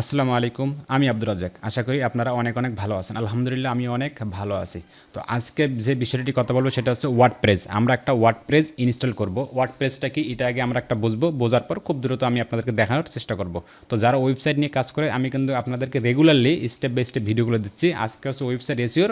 আসসালামু আলাইকুম, আমি আব্দুর রাজ্জাক। আশা করি আপনারা অনেক অনেক ভালো আছেন। আলহামদুলিল্লাহ, আমি অনেক ভালো আছি। তো আজকে যে বিষয়টি কথা বলব সেটা হচ্ছে ওয়ার্ড প্রেস আমরা একটা ওয়ার্ড প্রেস ইনস্টল করব। ওয়ার্ড প্রেসটা কি? এটা আগে আমরা একটা বুঝব। বোঝার পর খুব দ্রুত আমি আপনাদেরকে দেখানোর চেষ্টা করব। তো যারা ওয়েবসাইট নিয়ে কাজ করে, আমি কিন্তু আপনাদেরকে রেগুলারলি স্টেপ বাই স্টেপ ভিডিওগুলো দিচ্ছি। আজকে হচ্ছে ওয়েবসাইট এসিওর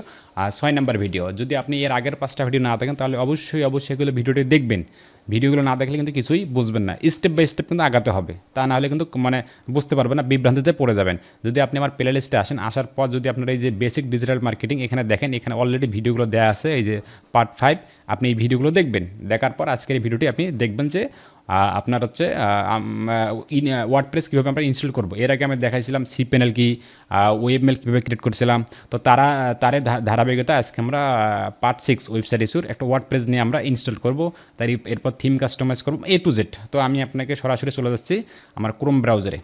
ছয় নাম্বার ভিডিও যদি আপনি এর আগের পাঁচটা ভিডিও না থাকেন তাহলে অবশ্যই অবশ্যই এগুলো ভিডিওটি দেখবেন। ভিডিওগুলো না দেখলে কিন্তু কিছুই বুঝবেন না। স্টেপ বাই স্টেপ কিন্তু আগাতে হবে। তা না হলে কিন্তু মানে বুঝতে পারবেন না, বিভ্রান্তিতে পড়ে যাবেন। যদি আপনি আমার প্লে লিস্টে আসেন, আসার পর যদি আপনার এই যে বেসিক ডিজিটাল মার্কেটিং এখানে দেখেন, এখানে অলরেডি ভিডিওগুলো দেওয়া আছে, এই যে পার্ট ফাইভ আপনি এই ভিডিওগুলো দেখবেন। দেখার পর আজকের এই ভিডিওটি আপনি দেখবেন যে আপনার হচ্ছে ওয়ার্ড প্রেস কীভাবে আমরা ইনস্টল করব? এর আগে আমি দেখাইছিলাম সি প্যানেল কি ওয়েব মেল কীভাবে ক্রিয়েট করছিলাম। তো তারা, তারে ধারাবাহিকতা আজকে আমরা পার্ট সিক্স ওয়েবসাইট ইস্যুর একটা ওয়ার্ড প্রেস নিয়ে আমরা ইনস্টল করব। তার এরপর থিম কাস্টমাইজ করব এ টু জেড তো আমি আপনাকে সরাসরি চলে যাচ্ছি আমার ক্রোম ব্রাউজারে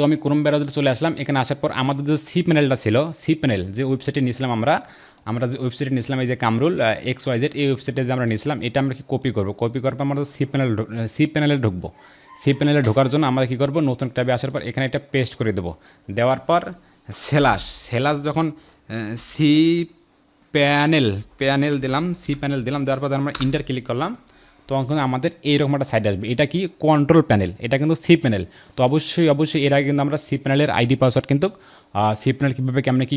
তো আমি ক্রোম ব্রাউজারে চলে আসলাম। এখানে আসার পর আমাদের যে সি প্যানেলটা ছিল সি প্যানেল যে ওয়েবসাইটে নিয়েছিলাম আমরা আমরা যে ওয়েবসাইটে নিয়েছিলাম এই যে কামরুল এক্স ওয়াই জেড এই ওয়েবসাইটে যে আমরা নিয়েছিলাম, এটা আমরা কি কপি করব? কপি করার পর আমরা সি প্যানেল সি প্যানেলে ঢুকবো। সি প্যানেলে ঢোকার জন্য আমরা কী করব? নতুন ট্যাবে আসার পর এখানে এটা পেস্ট করে দেবো। দেওয়ার পর সেলাস সেলাস যখন সি প্যানেল প্যানেল দিলাম সি প্যানেল দিলাম, দেওয়ার পর আমরা ইন্টার ক্লিক করলাম। তখন কিন্তু আমাদের এইরকম একটা সাইড আসবে। এটা কি? কন্ট্রোল প্যানেল এটা কিন্তু সি প্যানেল তো অবশ্যই অবশ্যই এর আগে কিন্তু আমরা সি প্যানেলের আইডি পাসওয়ার্ড কিন্তু সি প্যানেল কীভাবে কেমনে কী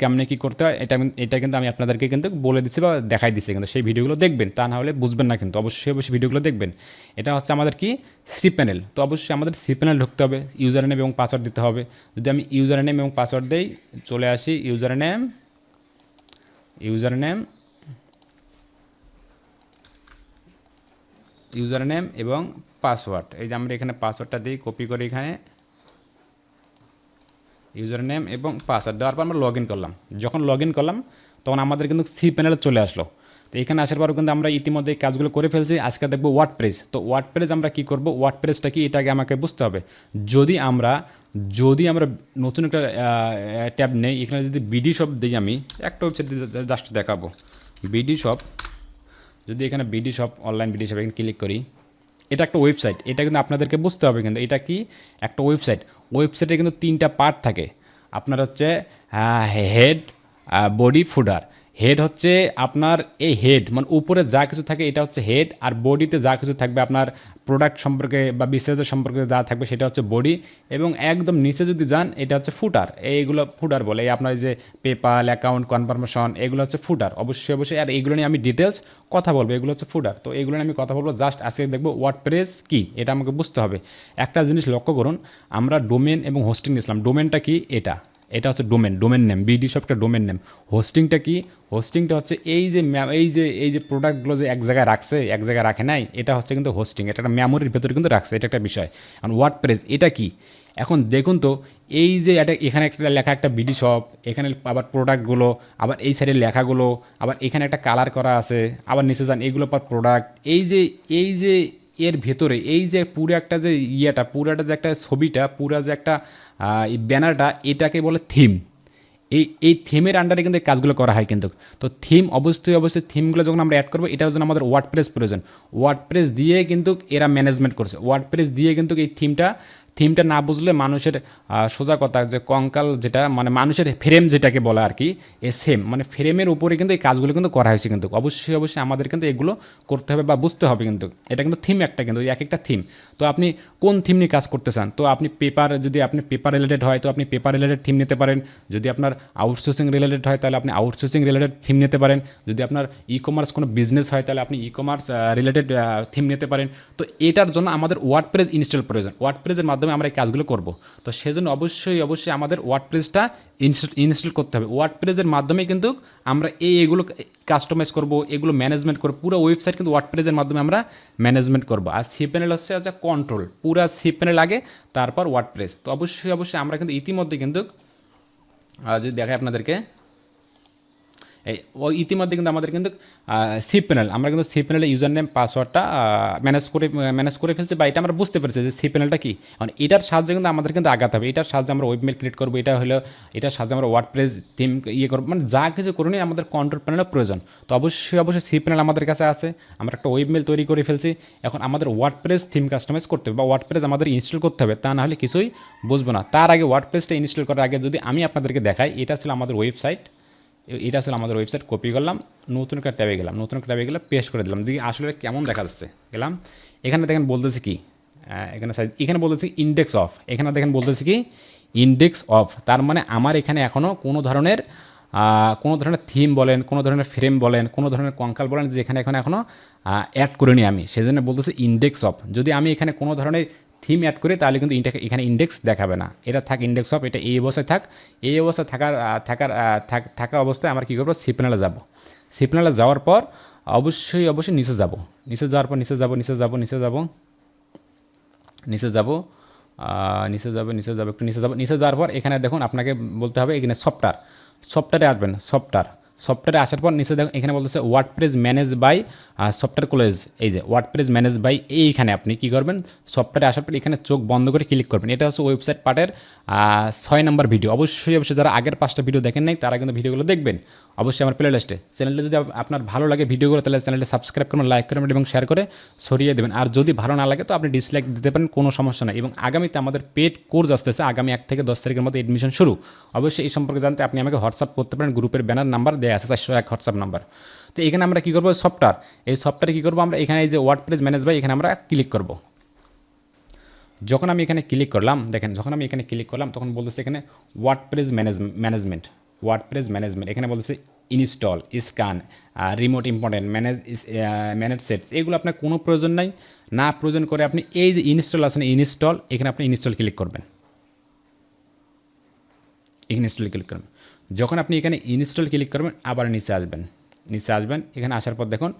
কেমনে কী করতে হয়, এটা এটা কিন্তু আমি আপনাদেরকে কিন্তু বলে দিচ্ছি বা দেখাই দিচ্ছি কিন্তু। সেই ভিডিওগুলো দেখবেন। তা না হলে বুঝবেন না কিন্তু। অবশ্যই অবশ্যই ভিডিওগুলো দেখবেন। এটা হচ্ছে আমাদের কি? সি প্যানেল তো অবশ্যই আমাদের সি প্যানেল ঢুকতে হবে। ইউজার নেম এবং পাসওয়ার্ড দিতে হবে। যদি আমি ইউজার নেম এবং পাসওয়ার্ড দেই, চলে আসি। User name user name user name এবং পাসওয়ার্ড। এই যে আমরা এখানে পাসওয়ার্ডটা দিই, কপি করে এখানে। ইউজার নেম এবং পাসওয়ার্ড দেওয়ার পর আমরা লগ করলাম। যখন লগ করলাম, তখন আমাদের কিন্তু সি প্যানেলে চলে আসলো। তো এখানে আসার পর কিন্তু আমরা ইতিমধ্যে কাজগুলো করে ফেলছি। আজকে দেখব ওয়ার্ড প্রেস তো ওয়ার্ড প্রেস আমরা কী করব? ওয়ার্ড প্রেসটা কি? এটাকে আমাকে বুঝতে হবে। যদি আমরা যদি আমরা নতুন একটা ট্যাব নেই, এখানে যদি বিডি শপ দিই আমি, একটা ওয়েবসাইট জাস্ট দেখাবো। বিডি শপ যদি এখানে BD shop online BD shop এখানে ক্লিক করি, এটা একটা ওয়েবসাইট এটা কিন্তু আপনাদেরকে বুঝতে হবে কিন্তু, এটা কি? একটা ওয়েবসাইট ওয়েবসাইটে কিন্তু তিনটা পার্ট থাকে। আপনার হচ্ছে হেড বডি ফুডার হেড হচ্ছে আপনার এই হেড মানে উপরে যা কিছু থাকে এটা হচ্ছে হেড আর বডিতে যা কিছু থাকবে আপনার প্রোডাক্ট সম্পর্কে বা বিস্তারিত সম্পর্কে যা থাকবে সেটা হচ্ছে বডি এবং একদম নিচে যদি যান, এটা হচ্ছে ফুটার এইগুলো ফুটার বলে, এই আপনার যে পেপাল অ্যাকাউন্ট কনফার্মেশন এগুলো হচ্ছে ফুটার অবশ্যই অবশ্যই, আর এইগুলো নিয়ে আমি ডিটেলস কথা বলব, এগুলো হচ্ছে ফুটার তো এগুলো নিয়ে আমি কথা বলব জাস্ট আজকে দেখব ওয়ার্ড প্রেস কী, এটা আমাকে বুঝতে হবে। একটা জিনিস লক্ষ্য করুন, আমরা ডোমেন এবং হোস্টিং নিয়েছিলাম। ডোমেনটা কি? এটা। এটা হচ্ছে ডোমেন ডোমেন নেম বিডি একটা ডোমেন নেম হোস্টিংটা কি? হোস্টিংটা হচ্ছে এই যে এই যে এই যে প্রোডাক্টগুলো যে এক জায়গায় রাখছে, এক জায়গায় রাখে নাই, এটা হচ্ছে কিন্তু হোস্টিং এটা একটা মেমোরির ভেতরে কিন্তু রাখছে, এটা একটা বিষয়। আর ওয়ার্ড প্রেস এটা কি? এখন দেখুন তো, এই যে একটা এখানে একটা লেখা একটা বিডি শপ এখানে আবার প্রোডাক্টগুলো আবার এই সাইডের লেখাগুলো আবার এখানে একটা কালার করা আছে, আবার নিচে যান এগুলো পর প্রোডাক্ট এই যে এই যে এর ভেতরে, এই যে পুরো একটা যে ইয়েটা পুরাটা যে একটা ছবিটা, পুরা যে একটা এই ব্যানারটা এটাকে বলে থিম এই এই থিমের আন্ডারে কিন্তু এই কাজগুলো করা হয় কিন্তু। তো থিম অবশ্যই অবশ্যই থিমগুলো যখন আমরা অ্যাড করব এটার জন্য আমাদের ওয়ার্ড প্রেস প্রয়োজন। ওয়ার্ড প্রেস দিয়ে কিন্তু এরা ম্যানেজমেন্ট করছে। ওয়ার্ড প্রেস দিয়ে কিন্তু এই থিমটা থিমটা না বুঝলে মানুষের সোজা কথা যে কঙ্কাল যেটা মানে মানুষের ফ্রেম যেটাকে বলে আর কি, এ সেম মানে ফ্রেমের উপরে কিন্তু এই কাজগুলো কিন্তু করা হয়েছে কিন্তু। অবশ্যই অবশ্যই আমাদের কিন্তু এগুলো করতে হবে বা বুঝতে হবে কিন্তু। এটা কিন্তু থিম একটা কিন্তু এক একটা থিম তো আপনি কোন থিম নিয়ে কাজ করতে চান? তো আপনি পেপার যদি আপনি পেপার রিলেটেড হয়, তো আপনি পেপার রিলেটেড থিম নিতে পারেন। যদি আপনার আউটসোর্সিং রিলেটেড হয়, তাহলে আপনি আউটসোর্সিং রিলেটেড থিম নিতে পারেন। যদি আপনার ই কমার্স কোনো বিজনেস হয়, তাহলে আপনি ই কমার্স রিলেটেড থিম নিতে পারেন। তো এটার জন্য আমাদের ওয়ার্ড প্রেস ইনস্টল প্রয়োজন। ওয়ার্ড প্রেসের মাধ্যমে আমরা এই কাজগুলো করব। তো সেজন্য অবশ্যই অবশ্যই আমাদের ওয়ার্ড প্রেসটা ইনস্টল করতে হবে। ওয়ার্ড প্রেসের মাধ্যমে কিন্তু আমরা এই এগুলো কাস্টমাইজ করব, এগুলো ম্যানেজমেন্ট করব। পুরো ওয়েবসাইট কিন্তু ওয়ার্ড প্রেসের মাধ্যমে আমরা ম্যানেজমেন্ট করব। আর সি প্যানেল হচ্ছে আজ কন্ট্রোল পুরো সি প্যানেল আগে, তারপর ওয়ার্ড প্রেস তো অবশ্যই অবশ্যই আমরা কিন্তু ইতিমধ্যে কিন্তু যদি দেখাই আপনাদেরকে ইতিমধ্যে কিন্তু আমাদের কিন্তু সি প্যানেল আমরা কিন্তু সি প্যানেলের ইউজার নেম পাসওয়ার্ডটা ম্যানেজ করে ম্যানেজ করে ফেলছি, বা এটা আমরা বুঝতে পেরেছি যে সি প্যানেলটা কি। মানে এটার সাহায্যে কিন্তু আমাদের কিন্তু আগাতে হবে, এটার সাহায্যে আমরা ওয়েবমেল ক্রিয়েট করব, এটা হলো, এটার সাহায্যে আমরা ওয়ার্ড প্রেস থিম ইয়ে করব মানে যা কিছু করুনই আমাদের কন্ট্রোল প্যানেলের প্রয়োজন। তো অবশ্যই অবশ্যই সি প্যানেল আমাদের কাছে আছে, আমরা একটা ওয়েবমেল তৈরি করে ফেলছি, এখন আমাদের ওয়ার্ড প্রেস থিম কাস্টমাইজ করতে হবে, বা ওয়ার্ড প্রেস আমাদের ইনস্টল করতে হবে, তা না হলে কিছুই বুঝব না। তার আগে ওয়ার্ড প্রেসটা ইনস্টল করার আগে যদি আমি আপনাদেরকে দেখাই, এটা ছিল আমাদের ওয়েবসাইট এটা আসলে আমাদের ওয়েবসাইট কপি করলাম, নতুন একটা ট্যাবে গেলাম, নতুন একটা ট্যাবে গেলে পেস্ট করে দিলাম। দেখি আসলে কেমন দেখা যাচ্ছে। গেলাম, এখানে দেখেন বলতেছে কি এখানে এখানে বলতেছি ইন্ডেক্স অফ এখানে দেখেন বলতেছে কি ইন্ডেক্স অফ তার মানে আমার এখানে এখনও কোনো ধরনের কোনো ধরনের থিম বলেন, কোনো ধরনের ফ্রেম বলেন, কোনো ধরনের কঙ্কাল বলেন, যেখানে এখন এখনও অ্যাড করিনি আমি। সেই জন্য বলতেছে ইন্ডেক্স অফ যদি আমি এখানে কোনো ধরনের থিম অ্যাড করি তাহলে কিন্তু এখানে ইন্ডেক্স দেখাবে না। এটা থাক ইন্ডেক্স অফ এটা এই অবস্থায় থাক, এই অবস্থায় থাকার থাকার থাক- অবস্থায় আমরা কী করব? সিপনালে যাব। সিপনালে যাওয়ার পর অবশ্যই অবশ্যই নিচে যাব। নিচে যাওয়ার পর নিচে যাব নিচে যাব নিচে যাব নিচে যাব নিচে যাবে নিচে যাবে, একটু নিচে যাব। নিচে যাওয়ার পর এখানে দেখুন আপনাকে বলতে হবে এখানে সফটওয়্যার সফটওয়্যারে আসবেন সফটওয়্যার সফটওয়্যারে আসার পর নিচে দেখুন, এখানে বলতেছে WordPress manage by software college এই যে ওয়ার্ড প্রেস ম্যানেজ বাই এইখানে আপনি কী করবেন? সফটওয়্যারে আসার পর এখানে চোখ বন্ধ করে ক্লিক করবেন। এটা হচ্ছে ওয়েবসাইট পার্টের ছয় নম্বর ভিডিও। অবশ্যই অবশ্যই যারা আগের পাঁচটা ভিডিও দেখেন নাই, তারা কিন্তু ভিডিওগুলো দেখবেন। অবশ্যই আমার প্লে লিস্টে চ্যানেলটা যদি আপনার ভালো লাগে ভিডিওগুলো, তাহলে চ্যানেলটা সাবস্ক্রাইব করবেন লাইক করবেন এবং শেয়ার করে সরিয়ে দেবেন। আর যদি ভালো না লাগে, তো আপনি ডিসলাইক দিতে পারেন, কোনো সমস্যা নেই। এবং আগামীতে আমাদের পেড কোর্স আসতেছে, আগামী এক থেকে দশ তারিখের মধ্যে এডমিশন শুরু। অবশ্যই এই সম্পর্কে জানতে আপনি আমাকে হোয়াটসঅ্যাপ করতে পারেন, গ্রুপের ব্যানার নাম্বার দেওয়া আছে, চারশো এক হোয়াটসঅ্যাপ নাম্বার তো এখানে আমরা কী করব? সফটওয়্যার এই সফটওয়্যারে কী করব? আমরা এখানে এই যে ওয়ার্ড প্রেস ম্যানেজ বাই এখানে আমরা ক্লিক করব। যখন আমি এখানে ক্লিক করলাম, দেখেন, যখন আমি এখানে ক্লিক করলাম, তখন বলতেছে এখানে WordPress manage management WordPress management এখানে বলতেছে install scan remote important manage manage sets এগুলো আপনার কোনো প্রয়োজন নাই। না প্রয়োজন করে আপনি এই যে ইনস্টল আছেন ইনস্টল এখানে আপনি ইনস্টল ক্লিক করবেন। এখানে ইনস্টল ক্লিক করবেন। যখন আপনি এখানে ইনস্টল ক্লিক করবেন, আবার নিচে আসবেন। নিচে আসবেন, এখানে আসার পর দেখুন,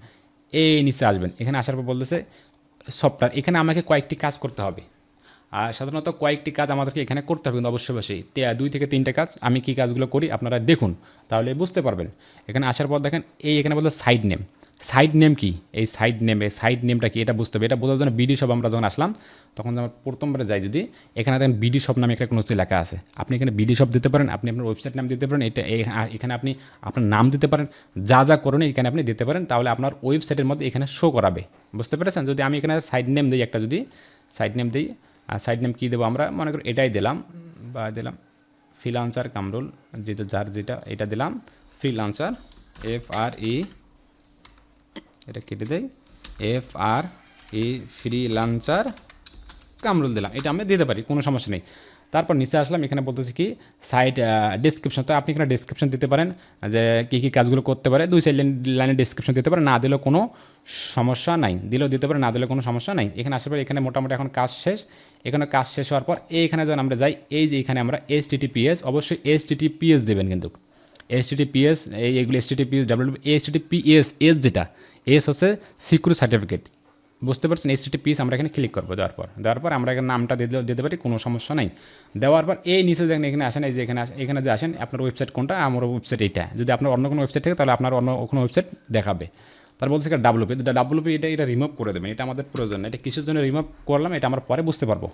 এই নিচে আসবেন। এখানে আসার পর বলতেছে সফটওয়্যার এখানে আমাকে কয়েকটি কাজ করতে হবে। আর সাধারণত কয়েকটি কাজ আমাদেরকে এখানে করতে হবে কিন্তু অবশ্যই দুই থেকে তিনটে কাজ আমি কী কাজগুলো করি আপনারা দেখুন, তাহলে বুঝতে পারবেন। এখানে আসার পর দেখেন, এই এখানে বলতে সাইড নেম সাইড নেম কি? এই সাইড নেম এই সাইড নেমটা কি? এটা বুঝতে হবে। এটা বোঝার জন্য বিডি সব আমরা যখন আসলাম, তখন আমরা প্রথমবারে যাই যদি, এখানে দেখেন বিডি শপ নামে একটা কোনো লেখা আছে। আপনি এখানে বিডি শপ দিতে পারেন, আপনি আপনার ওয়েবসাইট নাম দিতে পারেন, এটা এখানে আপনি আপনার নাম দিতে পারেন, যা যা করেন এখানে আপনি দিতে পারেন, তাহলে আপনার ওয়েবসাইটের মধ্যে এখানে শো করাবে। বুঝতে পেরেছেন? যদি আমি এখানে সাইড নেম দিই একটা যদি সাইড নেম দিই আর সাইড নেম কী দেবো আমরা? মনে করি এটাই দিলাম। বা দিলাম ফ্রিলান্সার কামরুল, যেটা যার যেটা, এটা দিলাম। ফ্রিলান্সার এফ আর ই এটা কেটে দেয় F R E freelancer Kamrul দিলাম। এটা আমি দিতে পারি, কোনো সমস্যা নেই। তারপর নিচে আসলাম, এখানে বলতেছি কি সাইট ডিসক্রিপশন তো আপনি এখানে ডিসক্রিপশন দিতে পারেন, যে কী কী কাজগুলো করতে পারে। দুই সাইড লাইনে ডিসক্রিপশন দিতে পারেন না দিলেও কোনো সমস্যা নাই। দিলেও দিতে পারে, না দিলেও কোনো সমস্যা নাই। এখানে আসার পর এখানে মোটামুটি এখন কাজ শেষ। এখানে কাজ শেষ হওয়ার পর এইখানে যখন আমরা যাই, এই যে এখানে আমরা এস টিটিপিএস অবশ্যই এস টিটিপিএস দেবেন কিন্তু। এস টিটিপিএস এই এগুলো S TTPS W S TTPS S যেটা এস হচ্ছে সিকিউর সার্টিফিকেট বুঝতে পারছেন? এই সিটি পিস আমরা এখানে ক্লিক করব দেওয়ার পর। দেওয়ার পর আমরা এখানে নামটা দিতে দিতে পারি, কোনো সমস্যা নেই। দেওয়ার পর এই নিচে দেখেন, এখানে আসেন, এই যে এখানে এখানে যে আসেন, আপনার ওয়েবসাইট কোনটা? আমার ওয়েবসাইট এইটা। যদি আপনার অন্য কোনো ওয়েবসাইট থাকে, তাহলে আপনার অন্য কোনো ওয়েবসাইট দেখাবে। তার বলছে এটা ডাব্লুপি ডাব্লুপি এটা এটা রিমুভ করে দেবেন এটা আমাদের প্রয়োজন না। এটা কিসের জন্য রিমুভ করলাম, এটা আমরা পরে বুঝতে পারব।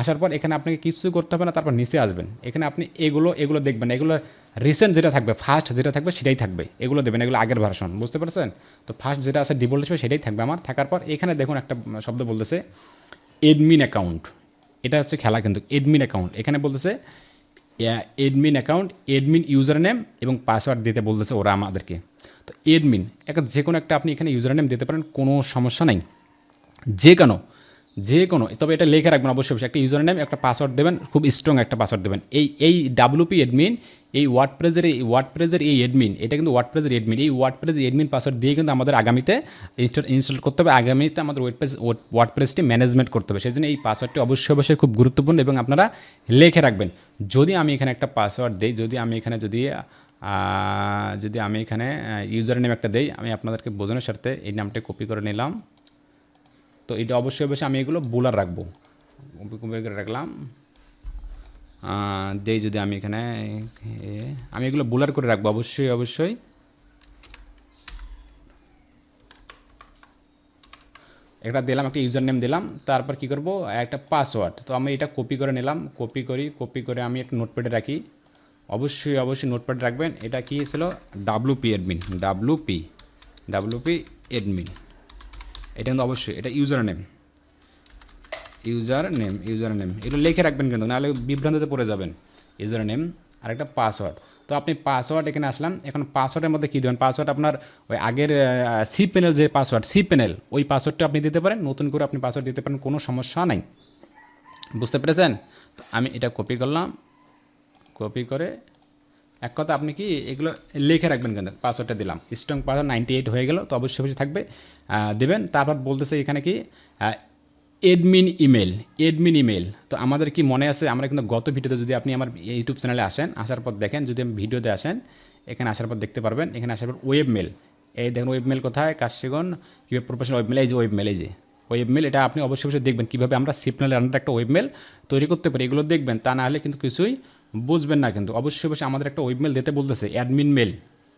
আসার পর এখানে আপনাকে কিছু করতে হবে না, তারপর নিচে আসবেন। এখানে আপনি এগুলো এগুলো দেখবেন এগুলো রিসেন্ট যেটা থাকবে ফার্স্ট যেটা থাকবে, সেটাই থাকবে। এগুলো দেবেন, এগুলো আগের ভার্সন বুঝতে পারছেন? তো ফার্স্ট যেটা আছে ডিফল্ট হিসেবে সেটাই থাকবে আমার। থাকার পর এখানে দেখুন একটা শব্দ বলতেছে এডমিন অ্যাকাউন্ট এটা হচ্ছে খেলা কিন্তু এডমিন অ্যাকাউন্ট এখানে বলতেছে admin account admin user name এবং পাসওয়ার্ড দিতে বলতেছে ওরা আমাদেরকে। তো এডমিন একটা যে কোনো একটা আপনি এখানে ইউজার নেম দিতে পারেন, কোনো সমস্যা নেই। যে কোনো যে কোনো, তবে এটা লেখে রাখবেন অবশ্যই অবশ্যই। একটা ইউজার নেম একটা পাসওয়ার্ড দেবেন, খুব স্ট্রং একটা পাসওয়ার্ড দেবেন। এই এই ডাব্লুপি এডমিন এই ওয়ার্ড প্রেজের এই ওয়ার্ড প্রেজের এই এডমিন এটা কিন্তু ওয়ার্ড প্রেজের এডমিন এই ওয়ার্ড প্রেজ এডমিন পাসওয়ার্ড দিয়ে কিন্তু আমাদের আগামীতে ইনস্টল ইনস্টল করতে হবে। আগামীতে আমাদের ওয়েব পেজ ওয়ার্ড প্রেসটি ম্যানেজমেন্ট করতে হবে। সেই জন্য এই পাসওয়ার্ডটি অবশ্যই অবশ্যই খুব গুরুত্বপূর্ণ এবং আপনারা লিখে রাখবেন। যদি আমি এখানে একটা পাসওয়ার্ড দিই, যদি আমি এখানে যদি যদি আমি এখানে ইউজার নেম একটা দেই, আমি আপনাদেরকে বোঝানোর স্বার্থে এই নামটা কপি করে নিলাম। তো এটা অবশ্যই অবশ্যই আমি এগুলো বুলার রাখব। কপি করে রাখলাম। দেই যদি আমি এখানে আমি এগুলো বুলার করে রাখব অবশ্যই অবশ্যই। একটা দিলাম, একটা ইউজার নেম দিলাম, তারপর কি করব? একটা পাসওয়ার্ড তো আমি এটা কপি করে নিলাম। কপি করি কপি করে আমি একটা নোটপ্যাডে রাখি। অবশ্যই অবশ্যই নোটপ্যাডে রাখবেন। এটা কি ছিল? W P admin W P W P admin এটা কিন্তু অবশ্যই, এটা user name user name user name এগুলো লিখে রাখবেন কিন্তু, নাহলে বিভ্রান্তিতে পড়ে যাবেন। ইউজার নেম আর একটা পাসওয়ার্ড তো আপনি পাসওয়ার্ড এখানে আসলাম। এখন পাসওয়ার্ডের মধ্যে কী দেবেন? পাসওয়ার্ড আপনার ওই আগের সি প্যানেল যে পাসওয়ার্ড সি প্যানেল ওই পাসওয়ার্ডটা আপনি দিতে পারেন। নতুন করে আপনি পাসওয়ার্ড দিতে পারেন, কোনো সমস্যা নাই। বুঝতে পেরেছেন? আমি এটা কপি করলাম। কপি করে। এক কথা, আপনি কি এগুলো লিখে রাখবেন কিন্তু পাসওয়ার্ডটা দিলাম। স্ট্রং পাসওয়ার্ড নাইনটি এইট হয়ে গেল, তো অবশ্যই অবশ্যই থাকবে। দেবেন, তারপর বলতেছে এখানে কি? এডমিন ইমেল এডমিন ইমেল তো আমাদের কি মনে আছে, আমরা কিন্তু গত ভিডিওতে যদি আপনি আমার ইউটিউব চ্যানেলে আসেন, আসার পর দেখেন, যদি আমি ভিডিওতে আসেন, এখানে আসার পর দেখতে পারবেন, এখানে আসার পর ওয়েব মেল এই দেখুন ওয়েব মেল কোথায়? কাশিগণ কীভাবে প্রফেশনাল ওয়েব মেল এই যে ওয়েব মেল এই যে। ওয়েব মেল এটা আপনি অবশ্যই অবশ্যই দেখবেন, কীভাবে আমরা সিপনালের আন্ডার একটা ওয়েব মেল তৈরি করতে পারি। এগুলো দেখবেন, তা না হলে কিন্তু কিছুই বুঝবেন না কিন্তু। অবশ্যই অবশ্যই আমাদের একটা ওয়েবমেল দিতে বলতেছে অ্যাডমিন মেল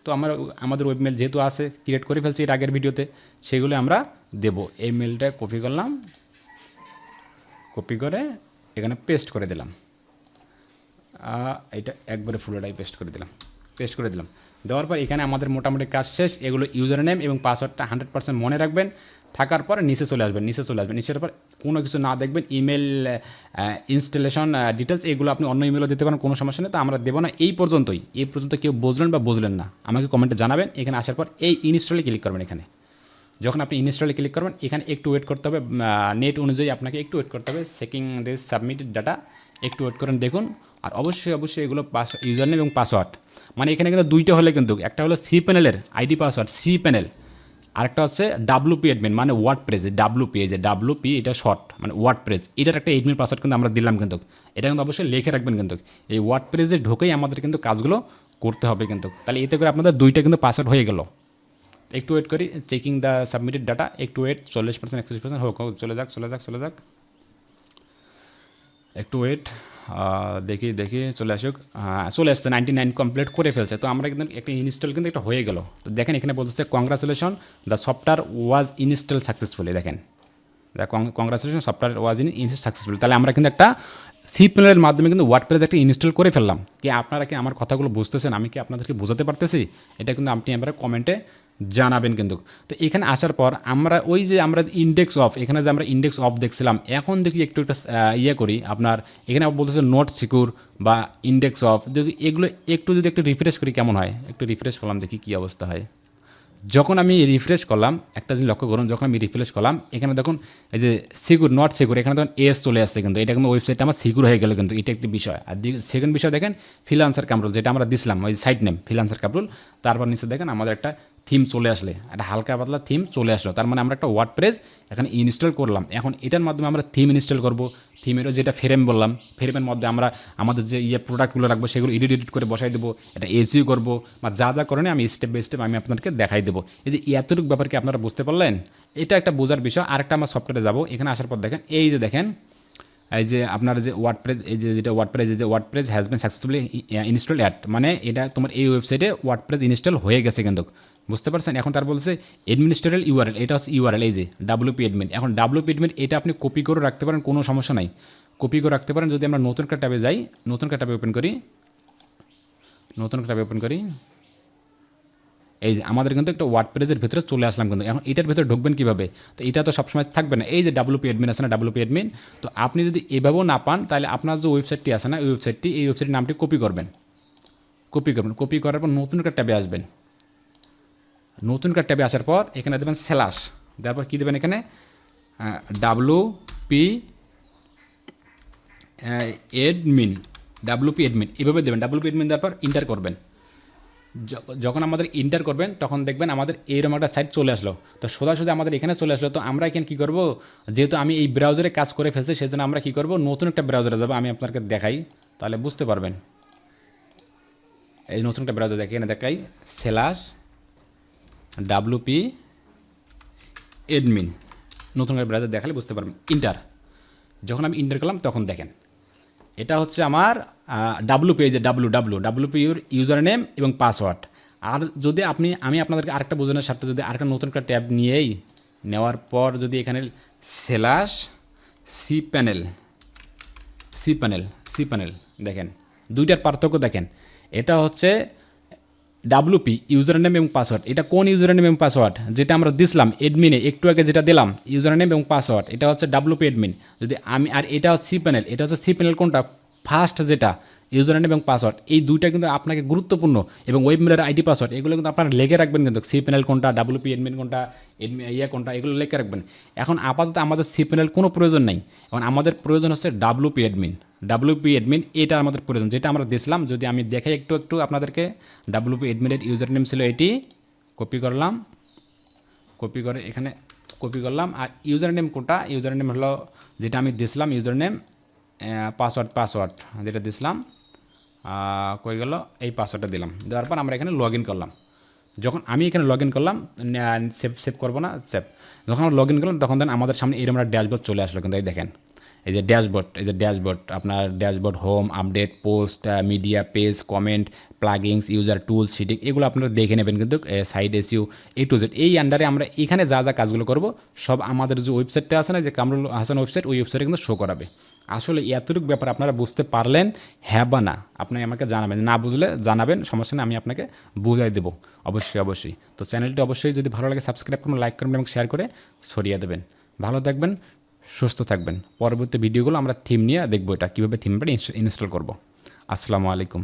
তো আমরা, আমাদের ওয়েবমেল যেহেতু আছে ক্রিয়েট করে ফেলছি এর আগের ভিডিওতে সেগুলো আমরা দেবো। এই মেলটা কপি করলাম কপি করে এখানে পেস্ট করে দিলাম। এটা একবারে ফুলোটাই পেস্ট করে দিলাম পেস্ট করে দিলাম। দেওয়ার পর এখানে আমাদের মোটামুটি কাজ শেষ, এগুলো ইউজার নেম এবং পাসওয়ার্ডটা হান্ড্রেড পার্সেন্ট মনে রাখবেন। থাকার পরে নিচে চলে আসবেন, নিচে চলে আসবেন। নিচের পর কোনো কিছু না দেখবেন ইমেল ইনস্টলেশন ডিটেলস এগুলো আপনি অন্য ইমেলও দিতে পারেন, কোনো সমস্যা নেই। তো আমরা দেবো না। এই পর্যন্তই। এই পর্যন্ত কেউ বুঝলেন বা বুঝলেন না, আমাকে কমেন্টে জানাবেন। এখানে আসার পর এই ইনস্টলে ক্লিক করবেন এখানে। যখন আপনি ইনস্টলে ক্লিক করবেন, এখানে একটু ওয়েট করতে হবে। নেট অনুযায়ী আপনাকে একটু ওয়েট করতে হবে। চেকিং দিস সাবমিটেড ডাটা একটু ওয়েট করেন, দেখুন। আর অবশ্যই অবশ্যই এগুলো পাস ইউজার নেম এবং পাসওয়ার্ড মানে এখানে কিন্তু দুইটা হলে কিন্তু, একটা হলো সি প্যানেলের আইডি পাসওয়ার্ড সি প্যানেল আরেকটা হচ্ছে ডাব্লু পি অ্যাডমিন মানে ওয়ার্ড প্রেস ডাব্লু পি এই যে ডাব্লু পি এটা শর্ট মানে ওয়ার্ড প্রেস এটার একটা এডমিন পাসওয়ার্ড কিন্তু আমরা দিলাম কিন্তু। এটা কিন্তু অবশ্যই লিখে রাখবেন কিন্তু। এই ওয়ার্ড প্রেসে ঢোকেই আমাদের কিন্তু কাজগুলো করতে হবে কিন্তু। তাহলে এতে করে আপনাদের দুইটা কিন্তু পাসওয়ার্ড হয়ে গেল। একটু ওয়েট করি চেকিং দ্য সাবমিটেড ডাটা একটু ওয়েট চল্লিশ পার্সেন্ট একচল্লিশ পার্সেন্ট হোক চলে যাক চলে যাক চলে যাক। একটু ওয়েট দেখি দেখি, চলে আসুক। চলে আসছে নাইনটি নাইন কমপ্লিট করে ফেলছে। তো আমরা কিন্তু একটা ইনস্টল কিন্তু একটা হয়ে গেল। তো দেখেন, এখানে বলতেছে congratulation the software was install successfully দেখেন congratulation software was in install successful তাহলে আমরা কিন্তু একটা সি প্যানেলের মাধ্যমে কিন্তু ওয়ার্ড প্রেস একটা ইনস্টল করে ফেললাম। কি আপনারা কি আমার কথাগুলো বুঝতেছেন? আমি কি আপনাদেরকে বোঝাতে পারতেছি? এটা কিন্তু আপনি আমরা কমেন্টে জানাবেন কিন্তু। তো এখানে আসার পর আমরা ওই যে আমরা ইন্ডেক্স অফ এখানে যে আমরা ইন্ডেক্স অফ দেখছিলাম, এখন দেখি একটু একটা ইয়ে করি। আপনার এখানে বলতেছে নোট সিকিউর বা ইন্ডেক্স অফ যদি এগুলো একটু যদি একটু রিফ্রেশ করি কেমন হয়? একটু রিফ্রেশ করলাম, দেখি কী অবস্থা হয়। যখন আমি রিফ্রেশ করলাম, একটা জিনিস লক্ষ্য করুন, যখন আমি রিফ্রেশ করলাম, এখানে দেখুন, এই যে সিকিউর নট সিকিউর এখানে তখন এস চলে আসছে কিন্তু। এটা কিন্তু ওয়েবসাইটটা আমার সিকিউর হয়ে গেল কিন্তু, এটা একটি বিষয়। আর সেকেন্ড বিষয় দেখেন ফিলান্সার কামরুল যেটা আমরা দিছিলাম, ওই সাইট নেম ফিলান্সার কামরুল তারপর নিচে দেখেন, আমাদের একটা থিম চলে আসলে। একটা হালকা পাতলা থিম চলে আসলো। তার মানে আমরা একটা ওয়ার্ড প্রেস এখানে ইনস্টল করলাম। এখন এটার মাধ্যমে আমরা থিম ইনস্টল করব। থিমেরও যেটা ফ্রেম বললাম ফ্রেমের মধ্যে আমরা আমাদের যে ইয়ে প্রোডাক্টগুলো রাখব, সেগুলো এডিট এডিট করে বসাই দেবো। এটা এসিও করব বা যা যা করেন আমি স্টেপ বাই স্টেপ আমি আপনাদেরকে দেখাই দেবো। এই যে এতটুকু ব্যাপারকে আপনারা বুঝতে পারলেন, এটা একটা বোঝার বিষয়। আরেকটা আমার সফটওয়্যারে যাব। এখানে আসার পর দেখেন, এই যে দেখেন এই যে আপনার যে ওয়ার্ড প্রেস এই যে যেটা ওয়ার্ড প্রেস এই যে WordPress has been successfully install at মানে এটা তোমার এই ওয়েবসাইটে ওয়ার্ড প্রেস ইনস্টল হয়ে গেছে কিন্তু। বুঝতে পারছেন? এখন তার বলছে এডমিনিস্ট্রেটাল ইউআরএল এটা হচ্ছে ইউআরএল এই যে ডাব্লিউপি এডমিন এখন ডাব্লিউপি এডমিন এটা আপনি কপি করে রাখতে পারেন, কোনো সমস্যা নাই। কপি করে রাখতে পারেন, যদি আমরা নতুন একটা ট্যাবে যাই, নতুন একটা ট্যাবে ওপেন করি, নতুন একটা ট্যাবে ওপেন করি এই যে আমাদের কিন্তু একটা ওয়ার্ড পেজের ভিতরে চলে আসলাম কিন্তু। এখন এটার ভিতরে ঢুকবেন কীভাবে? তো এটা তো সবসময় থাকবে না। এই যে ডাব্লুপি অ্যাডমিন আছে না ডাব্লুপি অ্যাডমিন তো আপনি যদি এভাবেও না পান, তাহলে আপনার যে ওয়েবসাইটটি আছে না, এই ওয়েবসাইটটি এই ওয়েবসাইটের নামটি কপি করবেন। কপি করবেন। কপি করার পর নতুন একটা ট্যাবে আসবেন। নতুন একটা ট্যাবে আসার পর এখানে দেবেন স্যালাস দেওয়ার পর কী দেবেন এখানে? W P admin WP admin এভাবে দেবেন। ডাব্লুপি এডমিন দেওয়ার পর ইন্টার করবেন। যখন আমাদের ইন্টার করবেন, তখন দেখবেন আমাদের এইরকম একটা সাইট চলে আসলো। তো সোজা সোজা আমাদের এখানে চলে আসলো। তো আমরা এখানে কী করব? যেহেতু আমি এই ব্রাউজারে কাজ করে ফেলছি সেই জন্য আমরা কী করব? নতুন একটা ব্রাউজারে যাব। আমি আপনাকে দেখাই, তাহলে বুঝতে পারবেন। এই নতুন একটা ব্রাউজার দেখি এখানে দেখাই। সেলাস ডাব্লুপি এডমিন নতুন একটা ব্রাউজার দেখালে বুঝতে পারবেন। ইন্টার যখন আমি ইন্টার করলাম, তখন দেখেন। এটা হচ্ছে আমার ডাব্লু পেজে W W W pure user name এবং পাসওয়ার্ড আর যদি আপনি, আমি আপনাদেরকে আরেকটা বোঝানোর সাথে যদি আরেকটা নতুন একটা ট্যাব নিয়েই নেওয়ার পর যদি এখানে slash C panel C panel C panel দেখেন, দুইটার পার্থক্য দেখেন, এটা হচ্ছে ডাব্লুপি ইউজার নেম এবং পাসওয়ার্ড এটা কোন ইউজার নেম এবং পাসওয়ার্ড যেটা আমরা দিছিলাম এডমিনে একটু আগে যেটা দিলাম ইউজার নেম এবং পাসওয়ার্ড এটা হচ্ছে ডাব্লুপি এডমিন যদি আমি, আর এটা হচ্ছে সি প্যানেল এটা হচ্ছে সি প্যানেল কোনটা? ফার্স্ট যেটা ইউজার নেম এবং পাসওয়ার্ড, এই দুইটা কিন্তু আপনাকে গুরুত্বপূর্ণ এবং ওয়েব মেলের আইডি পাসওয়ার্ড এগুলো কিন্তু আপনারা লেগে রাখবেন কিন্তু সি প্যানেল কোনটা ডাব্লুপি এডমিন কোনটা ইয়ে কোনটা, এগুলো লেখে রাখবেন। এখন আপাতত আমাদের সি প্যানেল কোনো প্রয়োজন নাই। এখন আমাদের প্রয়োজন হচ্ছে ডাব্লুপি এডমিন ডাব্লুপি এডমিন এটা আমাদের প্রয়োজন। যেটা আমরা দিয়েছিলাম, যদি আমি দেখে একটু একটু আপনাদেরকে ডাব্লুপি এডমিনের ইউজার নেম ছিল এটি কপি করলাম কপি করে এখানে কপি করলাম, আর ইউজার নেম কোনটা ইউজার নেম হলো যেটা আমি দিয়েছিলাম ইউজার নেম পাসওয়ার্ড পাসওয়ার্ড যেটা দিয়েছিলাম আহ, কই গেল? এই পাসওয়ার্ডটা দিলাম। দেওয়ার পর আমরা এখানে লগ করলাম। যখন আমি এখানে লগ করলাম সেভ সেভ করব না? সেভ যখন আমরা লগ করলাম তখন দেন আমাদের সামনে এরকম একটা ড্যাশবোর্ড চলে আসলো। কিন্তু এই দেখেন এই যে ড্যাশবোর্ড এই যে ড্যাশবোর্ড আপনার dashboard home update post media page comment plugins user tools settings এগুলো আপনারা দেখে নেবেন কিন্তু সাইড এসিউ এ টু জেড এই আন্ডারে আমরা এখানে যা যা কাজগুলো করব সব আমাদের যে ওয়েবসাইটটা আছে না যে কামরুল হাসান ওয়েবসাইট ওই ওয়েবসাইটে কিন্তু শো করাবে। আসলে এতটুকু ব্যাপার আপনারা বুঝতে পারলেন হ্যাঁ বা না, আপনি আমাকে জানাবেন। না বুঝলে জানাবেন, সমস্যা না আমি আপনাকে বুঝাই দেবো। অবশ্যই অবশ্যই। তো চ্যানেলটি অবশ্যই যদি ভালো লাগে সাবস্ক্রাইব করবেন লাইক করবেন এবং শেয়ার করে ছড়িয়ে দেবেন। ভালো থাকবেন, সুস্থ থাকবেন। পরবর্তী ভিডিওগুলো আমরা থিম নিয়ে দেখব এটা, কীভাবে থিমটা ইনস্টল করব। আসসালামু আলাইকুম।